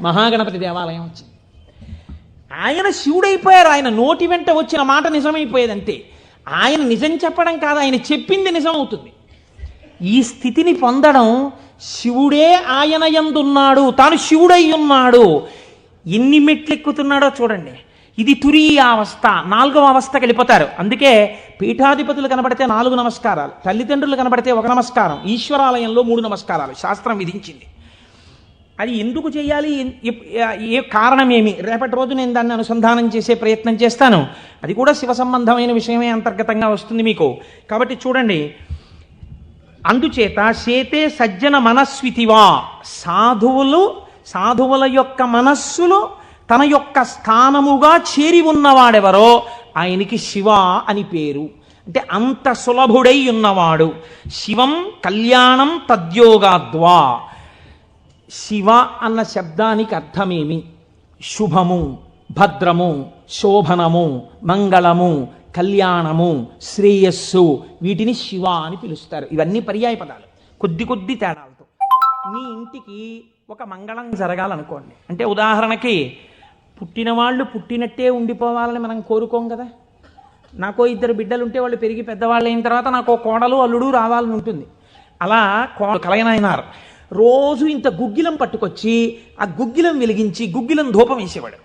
మహాగణపతి దేవాలయం వచ్చింది. ఆయన శివుడైపోయారు. ఆయన నోటి వెంట వచ్చిన మాట నిజమైపోయేది అంతే ఆయన నిజం చెప్పడం కాదు ఆయన చెప్పింది నిజం అవుతుంది ఈ స్థితిని పొందడం శివుడే ఆయన ఎందున్నాడు తాను శివుడై ఉన్నాడు ఎన్ని మెట్లు ఎక్కుతున్నాడో చూడండి. ఇది తురీయ అవస్థ నాలుగవ అవస్థకి వెళ్ళిపోతారు. అందుకే పీఠాధిపతులు కనబడితే నాలుగు నమస్కారాలు తల్లిదండ్రులు కనబడితే ఒక నమస్కారం ఈశ్వరాలయంలో మూడు నమస్కారాలు. శాస్త్రం విధించింది. అది ఎందుకు చేయాలి? ఏ కారణమేమి రేపటి రోజు నేను దాన్ని అనుసంధానం చేసే ప్రయత్నం చేస్తాను. అది కూడా శివ సంబంధమైన విషయమే అంతర్గతంగా వస్తుంది మీకు. కాబట్టి చూడండి. అందుచేత శేతే సజ్జన మనస్వితివా. సాధువులు సాధువుల యొక్క మనస్సులు తన యొక్క స్థానముగా చేరి ఉన్నవాడెవరో ఆయనకి శివ అని పేరు. అంటే అంత సులభుడై ఉన్నవాడు. శివం కళ్యాణం తద్యోగాద్వా. శివ అన్న శబ్దానికి అర్థమేమి? శుభము భద్రము శోభనము మంగళము కళ్యాణము శ్రేయస్సు వీటిని శివ అని పిలుస్తారు. ఇవన్నీ పర్యాయ పదాలు. కొద్ది కొద్ది తేడాలతో. మీ ఇంటికి ఒక మంగళం జరగాలనుకోండి. అంటే ఉదాహరణకి పుట్టిన వాళ్ళు పుట్టినట్టే ఉండిపోవాలని మనం కోరుకోం కదా? నాకో ఇద్దరు బిడ్డలు ఉంటే వాళ్ళు పెరిగి పెద్దవాళ్ళు అయిన తర్వాత నాకు కోడలు అల్లుడు రావాలని ఉంటుంది. అలా కో కలయనైనారు. రోజు ఇంత గుగ్గిలం పట్టుకొచ్చి ఆ గుగ్గిలం వెలిగించి గుగ్గిలం ధూపం వేసేవాడు.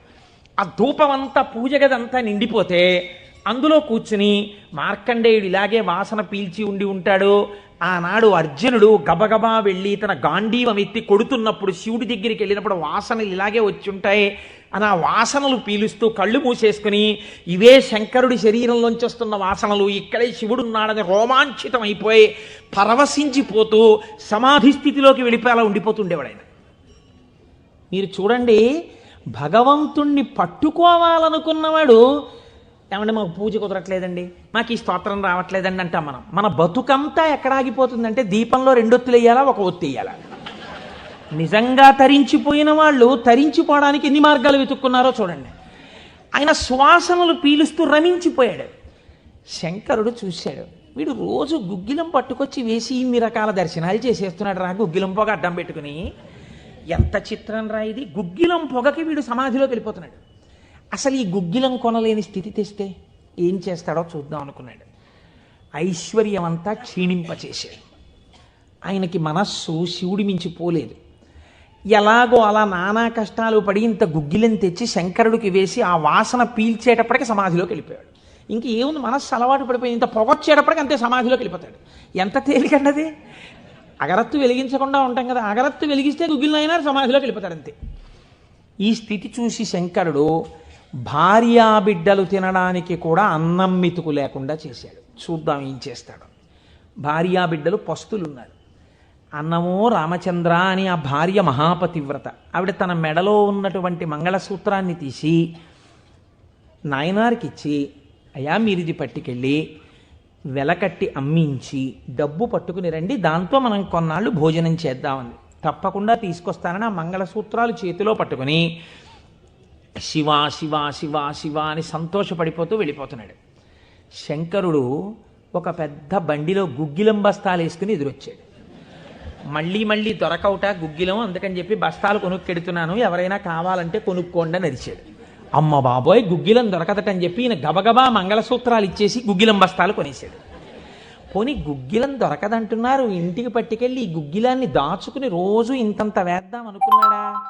ఆ ధూపం అంతా పూజ గదంతా నిండిపోతే అందులో కూర్చుని మార్కండేయుడు ఇలాగే వాసన పీల్చి ఉండి ఉంటాడు ఆనాడు అర్జునుడు గబగబా వెళ్ళి తన గాంధీవం ఎత్తి కొడుతున్నప్పుడు శివుడి దగ్గరికి వెళ్ళినప్పుడు వాసనలు ఇలాగే వచ్చుంటాయి. అని ఆ వాసనలు పీలుస్తూ కళ్ళు మూసేసుకుని ఇవే శంకరుడి శరీరంలోంచి వస్తున్న వాసనలు ఇక్కడే శివుడు ఉన్నాడని రోమాంచితం అయిపోయి పరవశించిపోతూ సమాధి స్థితిలోకి వెళ్ళిపోయేలా ఉండిపోతుండేవాడు ఆయన మీరు చూడండి భగవంతుణ్ణి పట్టుకోవాలనుకున్నవాడు ఏమంటే మాకు పూజ కుదరట్లేదండి మాకు ఈ స్తోత్రం రావట్లేదండి అంటాం మనం. మన బతుకంతా ఎక్కడ ఆగిపోతుందంటే దీపంలో రెండొత్తులు వేయాలా ఒక ఒత్తి వేయాలా? నిజంగా తరించిపోయిన వాళ్ళు తరించిపోవడానికి ఎన్ని మార్గాలు వెతుక్కున్నారో చూడండి. ఆయన శ్వాసనలు పీలుస్తూ రమించిపోయాడు. శంకరుడు చూశాడు వీడు రోజు గుగ్గిలం పట్టుకొచ్చి వేసి ఇన్ని రకాల దర్శనాలు చేసేస్తున్నాడు రా గుగ్గిలం పొగ అడ్డం పెట్టుకుని. ఎంత చిత్రం రా ఇది? గుగ్గిలం పొగకి వీడు సమాధిలోకి వెళ్ళిపోతున్నాడు. అసలు ఈ గుగ్గిలం కొనలేని స్థితి తెస్తే ఏం చేస్తాడో చూద్దాం అనుకున్నాడు. ఐశ్వర్యం అంతా క్షీణింపచేశాడు. ఆయనకి మనస్సు శివుడి మించి పోలేదు. ఎలాగో అలా నానా కష్టాలు పడి ఇంత గుగ్గిలం తెచ్చి శంకరుడికి వేసి ఆ వాసన పీల్చేటప్పటికి సమాధిలోకి వెళ్ళిపోయాడు. ఇంక ఏముంది మనస్సు అలవాటు పడిపోయి ఇంత పొగొచ్చేటప్పటికి అంతే సమాధిలోకి వెళ్ళిపోతాడు. ఎంత తేలికండది అగరత్తు వెలిగించకుండా ఉంటాం కదా. అగరత్తు వెలిగిస్తే గుగ్గిలైనా సమాధిలోకి వెళ్ళిపోతాడు అంతే. ఈ స్థితి చూసి శంకరుడు భార్యా బిడ్డలు తినడానికి కూడా అన్నం మితుకు లేకుండా చేశాడు. చూద్దాం ఏం చేస్తాడు. భార్యా బిడ్డలు పస్తులున్నారు. అన్నమో రామచంద్ర అని ఆ భార్య మహాపతివ్రత. ఆవిడ తన మెడలో ఉన్నటువంటి మంగళసూత్రాన్ని తీసి నాయనారికి ఇచ్చి అయ్యా మీరు ఇది పట్టుకెళ్ళి వెలకట్టి అమ్మించి డబ్బు పట్టుకుని రండి దాంతో మనం కొన్నాళ్ళు భోజనం చేద్దామని. తప్పకుండా తీసుకొస్తానని ఆ మంగళసూత్రాలు చేతిలో పట్టుకుని శివ శివ శివ శివ అని సంతోషపడిపోతూ వెళ్ళిపోతున్నాడు. శంకరుడు ఒక పెద్ద బండిలో గుగ్గిలం బస్తాలు వేసుకుని ఎదురొచ్చాడు. మళ్ళీ మళ్ళీ దొరకవుట గుగ్గిలం అందుకని చెప్పి బస్తాలు కొనుక్కెడుతున్నాను ఎవరైనా కావాలంటే కొనుక్కోండి అని అరిచాడు. అమ్మ బాబోయ్ గుగ్గిలం దొరకదటని చెప్పి ఈయన గబగబా మంగళసూత్రాలు ఇచ్చేసి గుగ్గిలం బస్తాలు కొనేశాడు. పోనీ గుగ్గిలం దొరకదంటున్నారు ఇంటికి పట్టుకెళ్ళి ఈ గుగ్గిలాన్ని దాచుకుని రోజు ఇంతంత వేద్దాం అనుకున్నాడా?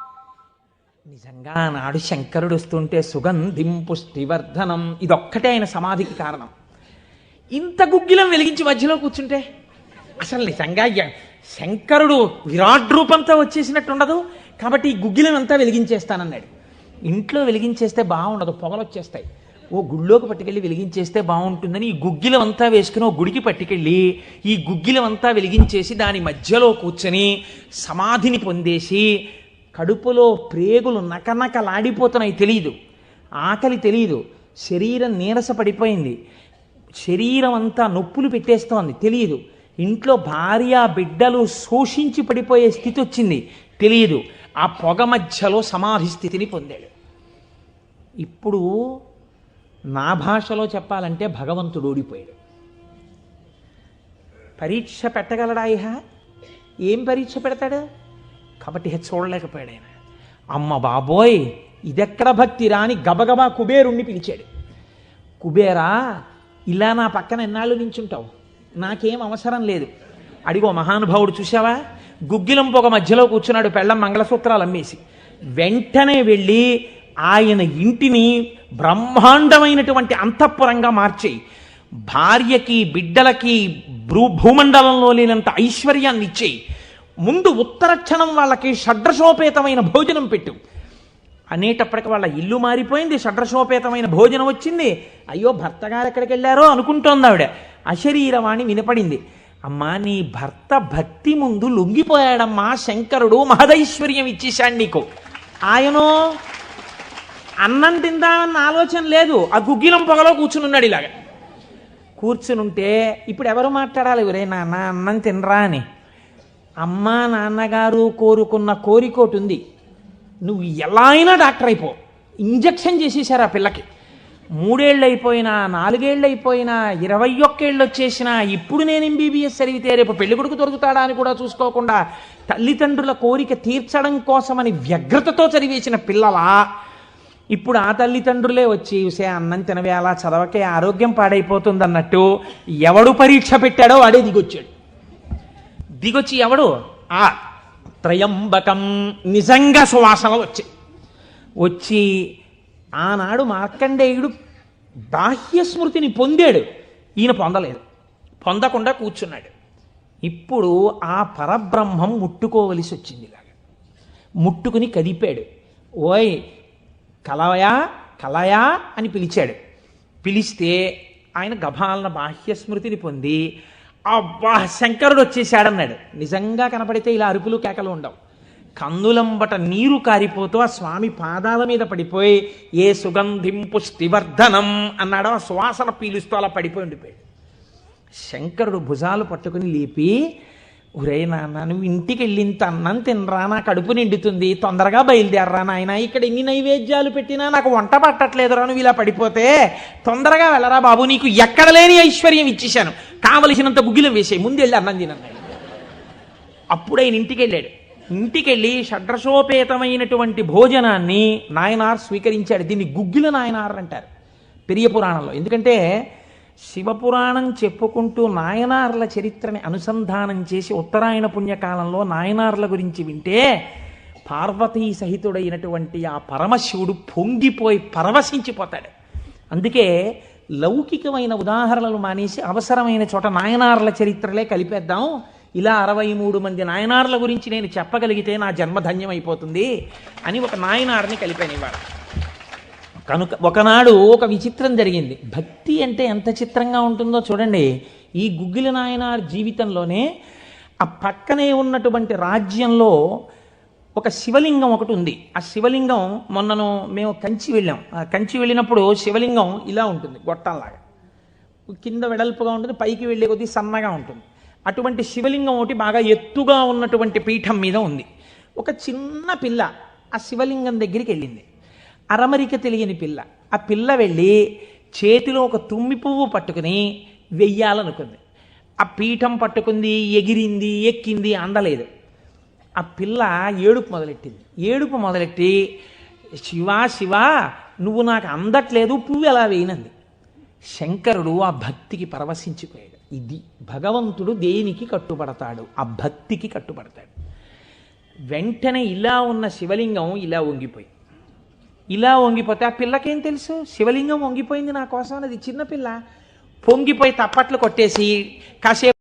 నిజంగా నాడు శంకరుడు వస్తుంటే సుగంధిం పుష్టివర్ధనం. ఇదొక్కటే ఆయన సమాధికి కారణం. ఇంత గుగ్గిలం వెలిగించి మధ్యలో కూర్చుంటే అసలు నిజంగా శంకరుడు విరాట్ రూపంతో వచ్చేసినట్టు ఉండదు కాబట్టి ఈ గుగ్గిలం అంతా వెలిగించేస్తానన్నాడు. ఇంట్లో వెలిగించేస్తే బాగుండదు పొగలు వచ్చేస్తాయి ఓ గుళ్ళోకి పట్టుకెళ్ళి వెలిగించేస్తే బాగుంటుందని ఈ గుగ్గిలం అంతా వేసుకుని ఓ గుడికి పట్టుకెళ్ళి ఈ గుగ్గిలం అంతా వెలిగించేసి దాని మధ్యలో కూర్చొని సమాధిని పొందేసి కడుపులో ప్రేగులు నకనకలాడిపోతున్నాయి తెలియదు ఆకలి తెలియదు శరీరం నీరస పడిపోయింది శరీరం అంతా నొప్పులు పెట్టేస్తోంది తెలియదు ఇంట్లో భార్య బిడ్డలు శోషించి పడిపోయే స్థితి వచ్చింది తెలియదు ఆ పొగ మధ్యలో సమాధి స్థితిని పొందాడు. ఇప్పుడు నా భాషలో చెప్పాలంటే భగవంతుడు ఓడిపోయాడు. పరీక్ష పెట్టగలడా ఇహ? ఏం పరీక్ష పెడతాడు? కాబట్టి చూడలేకపోయాడు ఆయన. అమ్మ బాబోయ్ ఇదెక్కడ భక్తి రాని గబగబా కుబేరుణ్ణి పిలిచాడు. కుబేరా ఇలా నా పక్కన ఎన్నాళ్ళు నించుంటావు? నాకేం అవసరం లేదు. అడిగో మహానుభావుడు చూసావా గుగ్గిలం పొగ మధ్యలో కూర్చున్నాడు పెళ్ళం మంగళసూత్రాలు అమ్మేసి. వెంటనే వెళ్ళి ఆయన ఇంటిని బ్రహ్మాండమైనటువంటి అంతఃపురంగా మార్చేయి. భార్యకి బిడ్డలకి భూ భూమండలంలో లేనంత ఐశ్వర్యాన్ని ఇచ్చేయి ముందు ఉత్తర క్షణం వాళ్ళకి షడ్రశోపేతమైన భోజనం పెట్టు. అనేటప్పటికి వాళ్ళ ఇల్లు మారిపోయింది షడ్రశోపేతమైన భోజనం వచ్చింది. అయ్యో భర్త గారు ఎక్కడికి వెళ్ళారో అనుకుంటోంది ఆవిడ. అశరీరవాణి వినపడింది. అమ్మా నీ భర్త భక్తి ముందు లొంగిపోయాడమ్మా శంకరుడు మహదైశ్వర్యం ఇచ్చేశాడు నీకు. ఆయనో అన్నం తిందామన్న ఆలోచన లేదు. ఆ గుగ్గిలం పొగలో కూర్చుని ఉన్నాడు ఇలాగా. కూర్చునుంటే ఇప్పుడు ఎవరు మాట్లాడాలి? ఒరే నాన్న అన్నం తినరా అని. అమ్మా నాన్నగారు కోరుకున్న కోరికోటి ఉంది నువ్వు ఎలా అయినా డాక్టర్ అయిపో. ఇంజక్షన్ చేసేశారు ఆ పిల్లకి. మూడేళ్ళు అయిపోయినా నాలుగేళ్ళు అయిపోయినా ఇరవై ఒక్కేళ్ళు వచ్చేసినా ఇప్పుడు నేను ఎంబీబీఎస్ చదివితే రేపు పెళ్ళి కొడుకు దొరుకుతాడా అని కూడా చూసుకోకుండా తల్లిదండ్రుల కోరిక తీర్చడం కోసమని వ్యగ్రతతో చదివేసిన పిల్లలా. ఇప్పుడు ఆ తల్లిదండ్రులే వచ్చి చూసే అన్నం తినవే అలా చదవకే ఆరోగ్యం పాడైపోతుంది అన్నట్టు ఎవడు పరీక్ష పెట్టాడో వాడే దిగొచ్చాడు. దిగొచ్చి ఎవడు? ఆ త్రయంబకం నిజంగా సువాసనలు వచ్చాయి వచ్చి ఆనాడు మార్కండేయుడు బాహ్య స్మృతిని పొందాడు. ఈయన పొందలేదు. పొందకుండా కూర్చున్నాడు. ఇప్పుడు ఆ పరబ్రహ్మం ముట్టుకోవలసి వచ్చింది ముట్టుకుని కదిపాడు. ఓయ్ కలయా కలయా అని పిలిచాడు. పిలిస్తే ఆయన గభాలన బాహ్య స్మృతిని పొంది అబ్బా శంకరుడు వచ్చేసాడన్నాడు నిజంగా కనపడితే ఇలా అరుపులు కేకలు ఉండవు. కందులంబట నీరు కారిపోతూ ఆ స్వామి పాదాల మీద పడిపోయి ఏ సుగంధిం పుష్టివర్ధనం అన్నాడో ఆ సువాసన పీలుస్తూ అలా పడిపోయి ఉండిపోయాడు. శంకరుడు భుజాలు పట్టుకుని లేపి ఒరే నాన్న నువ్వు ఇంటికి వెళ్ళింత అన్నం తినరా? నా కడుపు నిండుతుంది. తొందరగా బయలుదేరరా నాయన. ఇక్కడ ఎన్ని నైవేద్యాలు పెట్టినా నాకు వంట పట్టట్లేదురా. నువ్వు ఇలా పడిపోతే తొందరగా వెళ్ళరా బాబు. నీకు ఎక్కడ లేని ఐశ్వర్యం ఇచ్చేశాను. కావలసినంత గుగ్గిలం వేసేయి. ముందు వెళ్ళి అన్నం తినన్నాడు అప్పుడు ఆయన ఇంటికి వెళ్ళాడు. ఇంటికి వెళ్ళి షడ్రశోపేతమైనటువంటి భోజనాన్ని నాయనార్ స్వీకరించాడు. దీన్ని గుగ్గిల నాయనార్ అంటారు. పెరియ పురాణంలో. ఎందుకంటే శివపురాణం చెప్పుకుంటూ నాయనార్ల చరిత్రని అనుసంధానం చేసి ఉత్తరాయణ పుణ్యకాలంలో నాయనార్ల గురించి వింటే పార్వతీ సహితుడైనటువంటి ఆ పరమశివుడు పొంగిపోయి పరవశించిపోతాడు. అందుకే లౌకికమైన ఉదాహరణలు మానేసి అవసరమైన చోట నాయనార్ల చరిత్రలే కలిపేద్దాం. ఇలా అరవై మూడు మంది నాయనార్ల గురించి నేను చెప్పగలిగితే నా జన్మ అయిపోతుంది అని ఒక నాయనార్ని కలిపాను ఇవాళ కనుక ఒకనాడు ఒక విచిత్రం జరిగింది. భక్తి అంటే ఎంత చిత్రంగా ఉంటుందో చూడండి. ఈ గుగ్గిల నాయనార్ జీవితంలోనే ఆ పక్కనే ఉన్నటువంటి రాజ్యంలో ఒక శివలింగం ఒకటి ఉంది. ఆ శివలింగం మొన్నను మేము కంచి వెళ్ళాం. ఆ కంచి వెళ్ళినప్పుడు శివలింగం ఇలా ఉంటుంది గొట్టంలాగా. కింద వెడల్పుగా ఉంటుంది పైకి వెళ్ళే కొద్దీ సన్నగా ఉంటుంది. అటువంటి శివలింగం ఒకటి బాగా ఎత్తుగా ఉన్నటువంటి పీఠం మీద ఉంది. ఒక చిన్న పిల్ల ఆ శివలింగం దగ్గరికి వెళ్ళింది. అరమరిక తెలియని పిల్ల. ఆ పిల్ల వెళ్ళి చేతిలో ఒక తుమ్మి పువ్వు పట్టుకుని వెయ్యాలనుకుంది. ఆ పీఠం పట్టుకుంది ఎగిరింది ఎక్కింది అందలేదు. ఆ పిల్ల ఏడుపు మొదలెట్టింది. ఏడుపు మొదలెట్టి శివా శివా నువ్వు నాకు అందట్లేదు పువ్వు ఎలా వేయనంది? శంకరుడు ఆ భక్తికి పరవశించిపోయాడు. ఇది భగవంతుడు దేనికి కట్టుబడతాడు? ఆ భక్తికి కట్టుబడతాడు. వెంటనే ఇలా ఉన్న శివలింగం ఇలా వంగిపోయింది. ఇలా వంగిపోతే ఆ పిల్లకేం తెలుసు? శివలింగం వంగిపోయింది నా కోసం అది చిన్నపిల్ల పొంగిపోయి తప్పట్లు కొట్టేసి కాసేపు